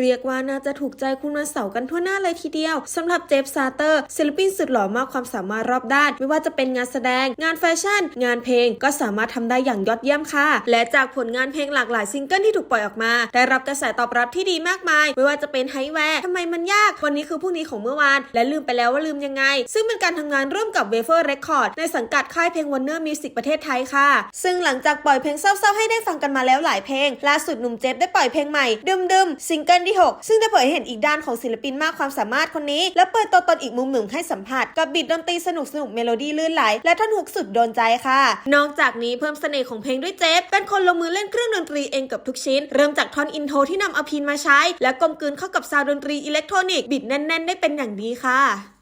เรียกว่าน่าจะถูกใจคุณวันเสาร์กันทั่วหน้าเลยทีเดียวสำหรับเจฟซาเตอร์ศิลปินสุดหล่อมากความสามารถรอบด้าน ไม่ว่าจะเป็นงานแสดง งานแฟชั่น งานเพลงก็สามารถทำได้อย่างยอดเยี่ยมค่ะ และจากผลงานเพลงหลากหลายซิงเกิลที่ถูกปล่อยออกมา ได้รับกระแสตอบรับที่ดีมากมาย ไม่ว่าจะเป็นไฮแวร์ทำไมมันยาก วันนี้คือพรุ่งนี้ของเมื่อวาน และลืมไปแล้วว่าลืมยังไง ซึ่งเป็นการทำงานร่วมกับเวเฟอร์เรคคอร์ดในสังกัดค่ายเพลงวันเนอร์มิวสิกประเทศไทยค่ะ ซึ่งหลังจากปล่อยเพลงเศร้าๆให้ได้ฟังกันมาแล้วหลายเพลงล่าสุดหนุ่มเจฟได้ปล่อยเพลงใหม่ดึมๆซิงเกิลที่ 6 ซึ่งได้เผยเห็นอีกด้านของศิลปินมากความสามารถคนนี้ และเปิดตัวตนอีกมุมหนึ่งให้สัมผัสกับบีดดนตรีสนุกสนุกเมโลดี้ลื่นไหล และท่อนฮุกสุดโดนใจค่ะ นอกจากนี้เพิ่มเสน่ห์ของเพลงด้วยเจฟเป็นคนลงมือเล่นเครื่องดนตรีเองกับทุกชิ้น เริ่มจากท่อนอินโทรที่นำอพินมาใช้ และกลมกลืนเข้ากับซาวดนตรีอิเล็กทรอนิกส์บิดแน่น ๆ ได้เป็นอย่างดีค่ะ